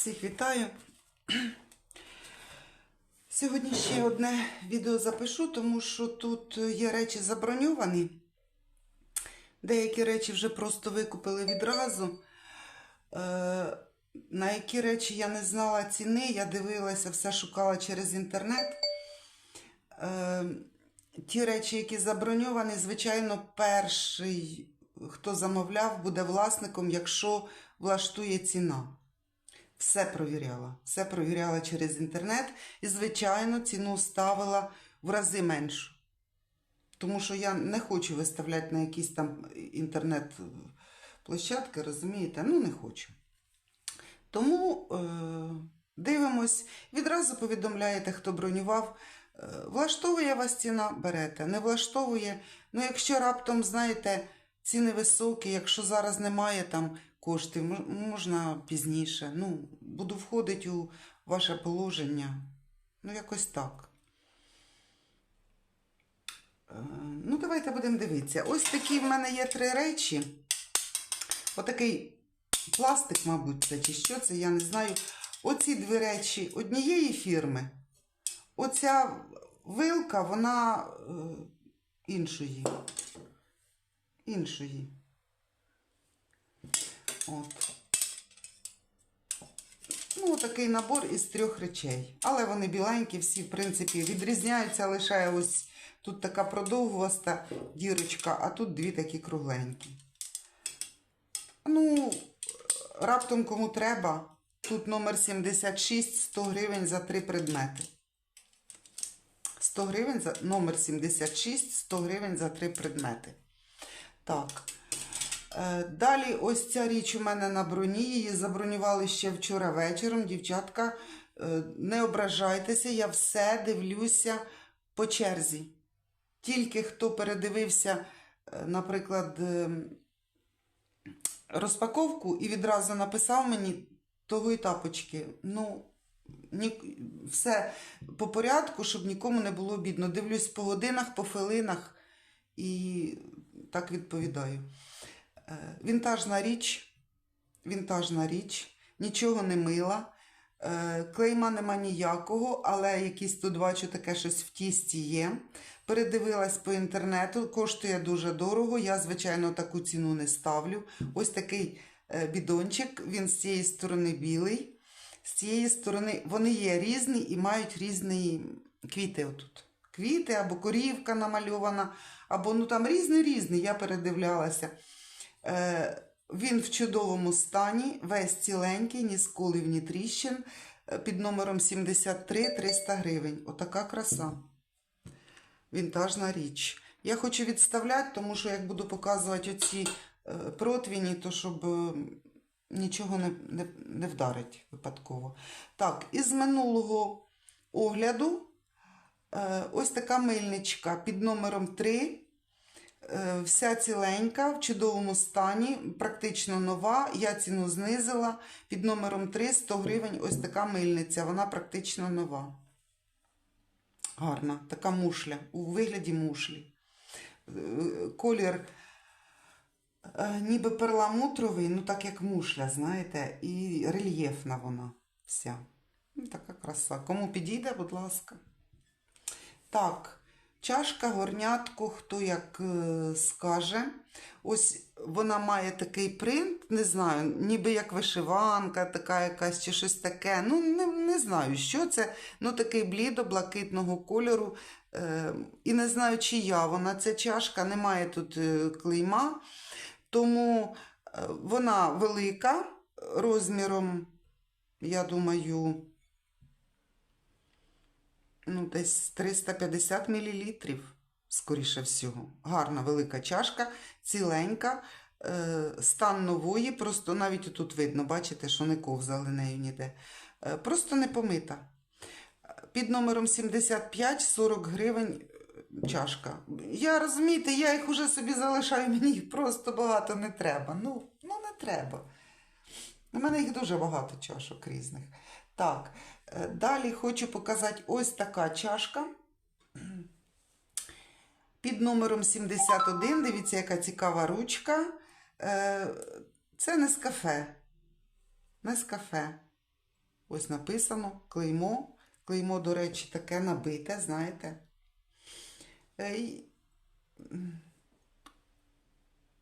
Всіх вітаю. Сьогодні ще одне відео запишу, тому що тут є речі заброньовані. Деякі речі вже просто викупили відразу. Е, На які речі я не знала ціни, я дивилася, все шукала через інтернет. Е, Ті речі, які заброньовані, звичайно, перший, хто замовляв, буде власником, якщо влаштує ціна. Все провіряла. Все провіряла через інтернет і, звичайно, ціну ставила в рази меншу. Тому що я не хочу виставляти на якісь там інтернет-площадки, розумієте? Ну, не хочу. Тому е, дивимось, відразу повідомляєте, хто бронював. Е, влаштовує вас ціна, берете. Не влаштовує. Ну, якщо раптом, знаєте, ціни високі, якщо зараз немає там мож- можна пізніше. Ну, буду входити у ваше положення. Ну, якось так. Е, Ну, давайте будемо дивитися. Ось такі в мене є три речі. Отакий пластик, мабуть, це чи що це, я не знаю. Оці дві речі однієї фірми. Оця вилка, вона е, іншої. Іншої. От. Ну, такий набор із трьох речей. Але вони біленькі, всі, в принципі, відрізняються лише ось тут така продовгуваста дірочка, а тут дві такі кругленькі. Ну, раптом кому треба. Тут номер 76, 100 гривень за три предмети. 100 гривень за номер 76, 100 гривень за три предмети. Так. Е, Далі ось ця річ у мене на броні. Її забронювали ще вчора вечором. Дівчатка, е, не ображайтеся, я все дивлюся по черзі. Тільки хто передивився, е, наприклад, е, розпаковку і відразу написав мені того і тапочки. Ну, все по порядку, щоб нікому не було бідно. Дивлюсь по годинах, по хвилинах і так відповідаю. Е, Вінтажна річ, вінтажна річ, нічого не мила. Е, Клейма нема ніякого, але якийсь тут бачу таке щось в тісті є. Передивилась по інтернету, коштує дуже дорого. Я, звичайно, таку ціну не ставлю. Ось такий е, бідончик, він з цієї сторони білий. З цієї сторони вони є різні і мають різні квіти отут. Квіти або корівка намальована, або ну там різні різні. Я передивлялася. Е, він в чудовому стані, весь ціленький, ні сколів, ні тріщин. Е, Під номером 73 300 гривень. Отака краса. Вінтажна річ. Я хочу відставляти, тому що як буду показувати оці е, противні, то щоб нічого не, не, не вдарить випадково. Так, із минулого огляду ось така мильничка під номером 3. Е, Вся ціленька, в чудовому стані, практично нова. Я ціну знизила. Під номером 3 100 гривень. Ось така мильниця. Вона практично нова. Гарна, така мушля, у вигляді мушлі. Е, Колір е, ніби перламутровий, ну так як мушля, знаєте, і рельєфна вона вся. Ну, така краса. Кому підійде, будь ласка. Так, чашка, горнятку, хто як е, скаже. Ось вона має такий принт, не знаю, ніби як вишиванка, така якась чи щось таке. Ну, не, не знаю, що це. Ну, такий блідо-блакитного кольору. Е, і не знаю, чия вона. Ця чашка, немає тут е, клейма. Тому е, вона велика, розміром, я думаю, ну, десь 350 мл, скоріше всього. Гарна велика чашка, ціленька, е, стан нової, просто навіть тут видно, бачите, що не ковзали нею ніде. Е, Просто не помита. Під номером 75 40 гривень е, чашка. Я розумієте, я їх уже собі залишаю, мені їх просто багато не треба. Ну, ну не треба. У мене їх дуже багато чашок різних. Так, далі хочу показати ось така чашка. Під номером 71. Дивіться, яка цікава ручка. Е, Це не з кафе. Не з кафе. Ось написано клеймо. Клеймо, до речі, таке набите, знаєте.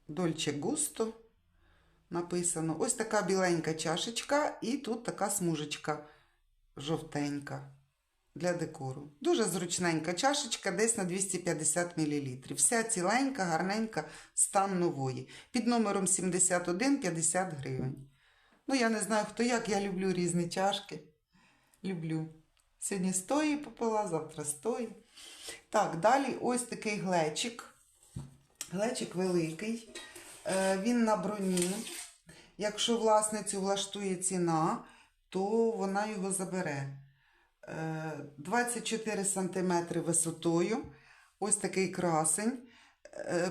Дольче густо написано. Ось така біленька чашечка, і тут така смужечка жовтенька для декору. Дуже зручненька чашечка, десь на 250 мл. Вся ціленька, гарненька, стан нової. Під номером 71 50 гривень. Ну, я не знаю, хто як, я люблю різні чашки. Люблю. Сьогодні стої попила, завтра стої. Так, далі ось такий глечик. Глечик великий. Е, Він на броні. Якщо власницю влаштує ціна, то вона його забере. Е, 24 см висотою. Ось такий красень. Е,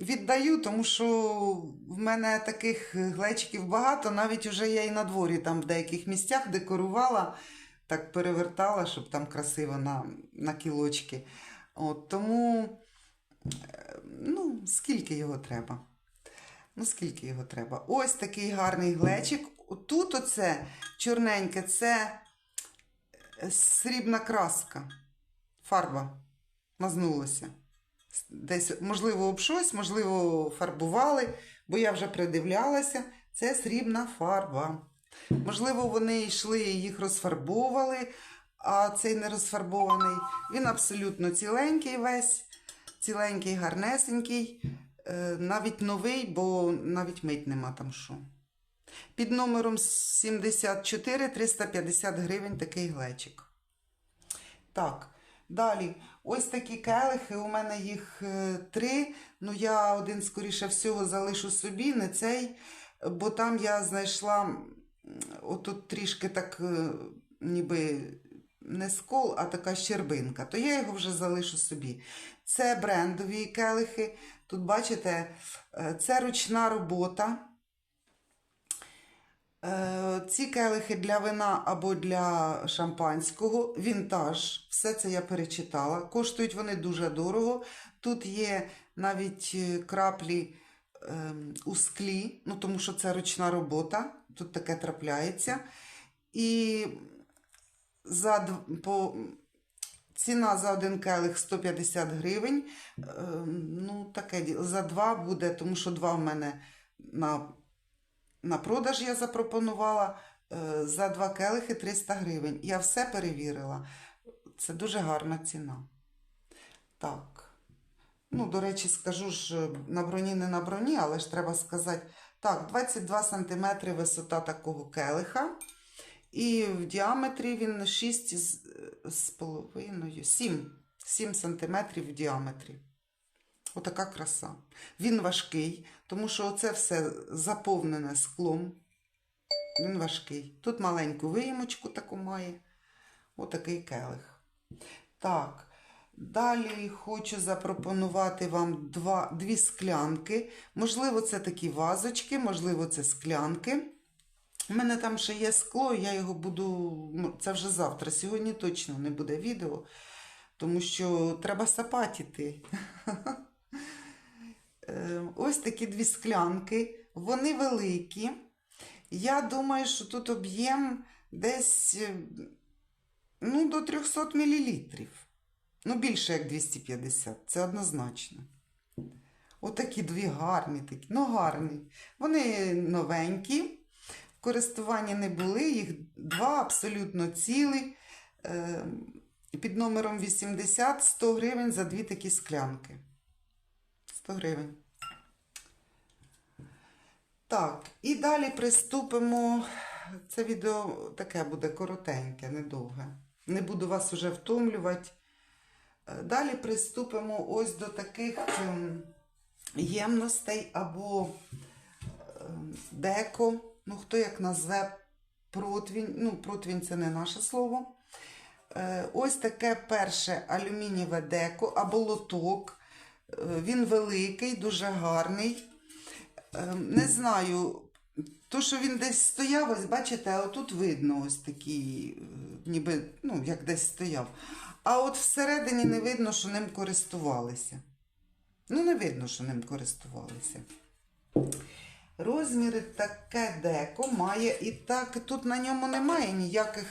Віддаю, тому що в мене таких глечиків багато, навіть уже я і на дворі там в деяких місцях декорувала, так перевертала, щоб там красиво на, на кілочки. От, тому, е, ну, скільки його треба? Ну, скільки його треба? Ось такий гарний глечик. Тут оце чорненьке, це е, срібна краска, фарба мазнулася. Десь, можливо, об щось, можливо, фарбували, бо я вже придивлялася. Це срібна фарба. Можливо, вони йшли і їх розфарбовували, а цей не розфарбований. Він абсолютно ціленький весь, ціленький, гарнесенький, е, навіть новий, бо навіть мить нема там що. Під номером 74 350 гривень такий глечик. Так, далі. Ось такі келихи. У мене їх е, три. Ну, я один, скоріше всього, залишу собі, не цей, бо там я знайшла отут трішки так, е, ніби не скол, а така щербинка. То я його вже залишу собі. Це брендові келихи. Тут, бачите, е, це ручна робота. Е, Ці келихи для вина або для шампанського, вінтаж. Все це я перечитала. Коштують вони дуже дорого. Тут є навіть е, краплі ем, у склі, ну тому що це ручна робота, тут таке трапляється. І за, по, ціна за один келих 150 гривень. Ем, ну, таке. За два буде, тому що два в мене на на продаж я запропонувала е, за два келихи 300 гривень. Я все перевірила. Це дуже гарна ціна. Так. Ну, до речі, скажу ж, на броні не на броні, але ж треба сказати. Так, 22 см висота такого келиха. І в діаметрі він 6 з, з половиною, 7, 7 см в діаметрі. Отака краса. Він важкий, тому що це все заповнене склом. Він важкий. Тут маленьку виїмочку таку має. Отакий келих. Так. Далі хочу запропонувати вам два, дві склянки. Можливо, це такі вазочки, можливо, це склянки. У мене там ще є скло, я його буду. ну, Це вже завтра. Сьогодні точно не буде відео, тому що треба сапатіти. Е, Ось такі дві склянки. Вони великі. Я думаю, що тут об'єм десь е, ну, до 300 мл. Ну, більше як 250, це однозначно. Отакі дві гарні такі. Ну, гарні. Вони новенькі. В користуванні не були. Їх два абсолютно цілі. Е, Під номером 80 100 гривень за дві такі склянки. 100 гривень. Так, і далі приступимо. Це відео таке буде коротеньке, недовге. Не буду вас уже втомлювати. Е, Далі приступимо ось до таких ем, ємностей або ем, деко. Ну, хто як назве протвінь. Ну, протвінь це не наше слово. Е, Ось таке перше алюмінієве деко або лоток. Е, Він великий, дуже гарний. Е, Не знаю, то, що він десь стояв, ось бачите, а отут видно ось такий, е, ніби, ну, як десь стояв. А от всередині не видно, що ним користувалися. Ну, не видно, що ним користувалися. Розміри таке деко має і так. Тут на ньому немає ніяких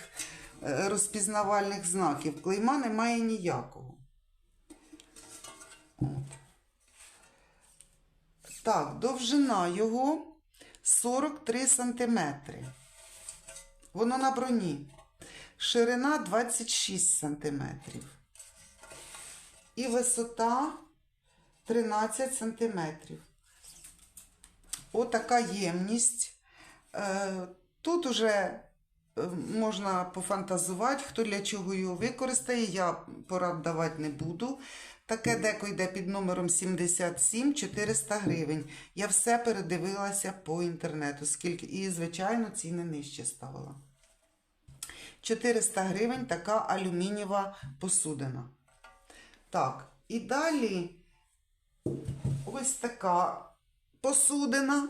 е, розпізнавальних знаків. Клейма немає ніякого. Так, довжина його 43 сантиметри. Воно на броні. Ширина 26 сантиметрів. І висота 13 сантиметрів. Отака ємність. Е, Тут уже е, можна пофантазувати, хто для чого його використає. Я порад давати не буду. Таке деко йде під номером 77 400 гривень. Я все передивилася по інтернету. Скільки... І, звичайно, ціни нижче ставила. 400 гривень така алюмінієва посудина. Так, і далі ось така посудина.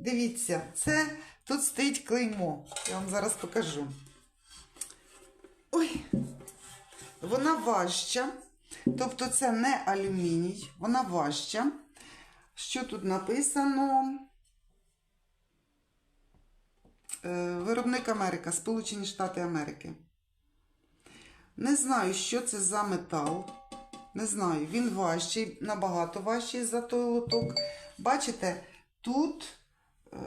Дивіться, це тут стоїть клеймо. Я вам зараз покажу. Ой, вона важча. Тобто це не алюміній, вона важча. Що тут написано? Е, Виробник Америка, Сполучені Штати Америки. Не знаю, що це за метал. Не знаю, він важчий, набагато важчий за той лоток. Бачите, тут, е,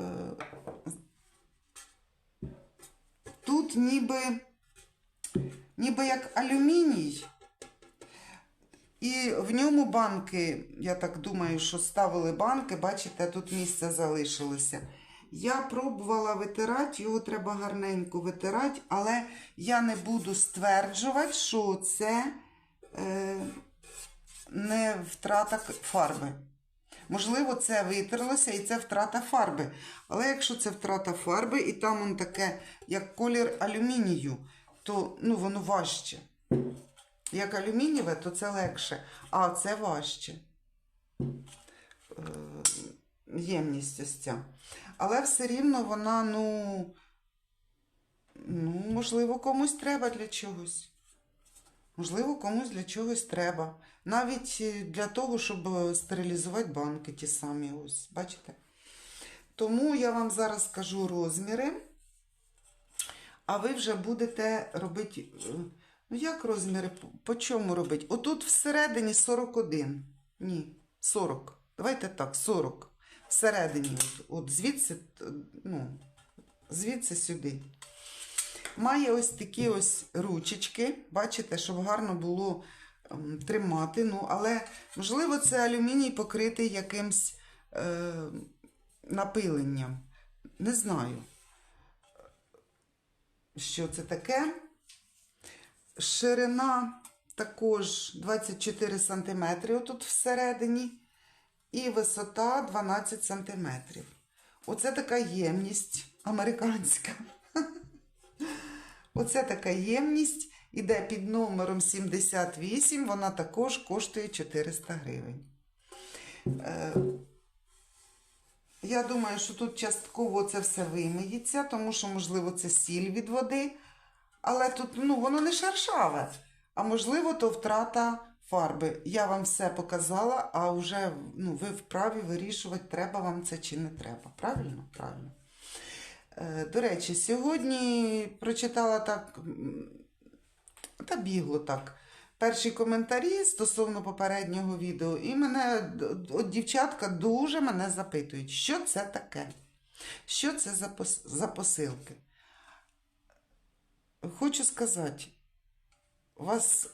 тут ніби, ніби як алюміній. І в ньому банки, я так думаю, що ставили банки, бачите, тут місце залишилося. Я пробувала витирати, його треба гарненько витирати, але я не буду стверджувати, що це е, не втрата фарби. Можливо, це витерлося і це втрата фарби. Але якщо це втрата фарби, і там он таке, як колір алюмінію, то ну, воно важче. Як алюмінієве, то це легше, а це важче. Е, Ємність ось ця. Але все рівно вона, ну, ну, можливо, комусь треба для чогось. Можливо, комусь для чогось треба. Навіть е, для того, щоб е, стерилізувати банки ті самі. Ось, бачите? Тому я вам зараз скажу розміри, а ви вже будете робити. Ну, як розміри? По- чому робити? Отут всередині 41. Ні, 40. Давайте так, 40. Всередині, от, от звідси, ну, звідси сюди. Має ось такі ось ручечки, бачите, щоб гарно було ем, тримати. Ну, але, можливо, це алюміній покритий якимсь е, напиленням. Не знаю, що це таке. Ширина також 24 см отут всередині. І висота 12 см. Оце така ємність американська. Оце така ємність. Іде під номером 78, вона також коштує 400 гривень. Е, я думаю, що тут частково це все вимиється, тому що, можливо, це сіль від води. Але тут ну, воно не шершаве. А можливо, то втрата фарби. Я вам все показала, а вже ну, ви вправі вирішувати, треба вам це чи не треба. Правильно? Правильно. Е, До речі, сьогодні прочитала так, та бігло так. Перші коментарі стосовно попереднього відео, і мене от дівчатка дуже мене запитують, що це таке? Що це за посилки? Хочу сказати, вас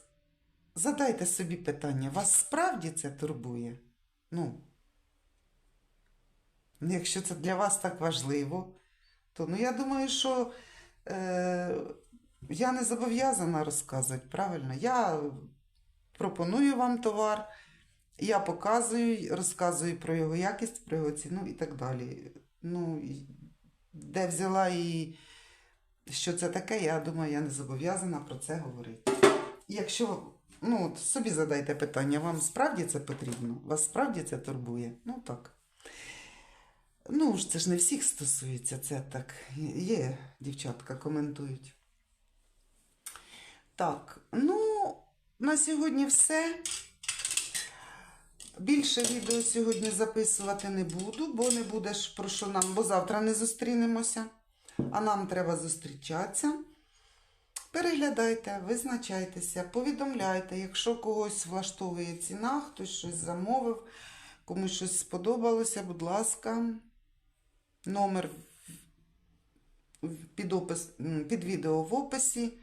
задайте собі питання, вас справді це турбує? Ну, якщо це для вас так важливо, то ну я думаю, що е, я не зобов'язана розказувати, правильно? Я пропоную вам товар, я показую, розказую про його якість, про його ціну і так далі. Ну, де взяла і що це таке, я думаю, я не зобов'язана про це говорити. Якщо ну, от собі задайте питання, вам справді це потрібно? Вас справді це турбує? Ну так. Ну ж це ж не всіх стосується, це так. Є, дівчатка коментують. Так, ну, на сьогодні все. Більше відео сьогодні записувати не буду, бо не буде ж про що нам, бо завтра не зустрінемося, а нам треба зустрічатися. Переглядайте, визначайтеся, повідомляйте, якщо когось влаштовує ціна, хтось щось замовив, комусь щось сподобалося, будь ласка, номер під, опис, під відео в описі.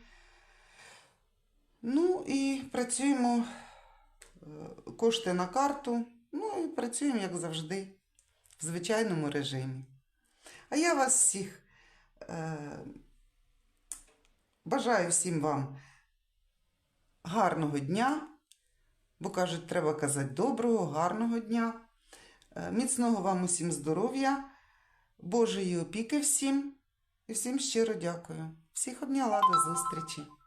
Ну і працюємо е, кошти на карту. Ну і працюємо, як завжди, в звичайному режимі. А я вас всіх бажаю всім вам гарного дня, бо кажуть, треба казати доброго, гарного дня. Е, міцного вам усім здоров'я, Божої опіки всім і всім щиро дякую. Всіх обняла до зустрічі!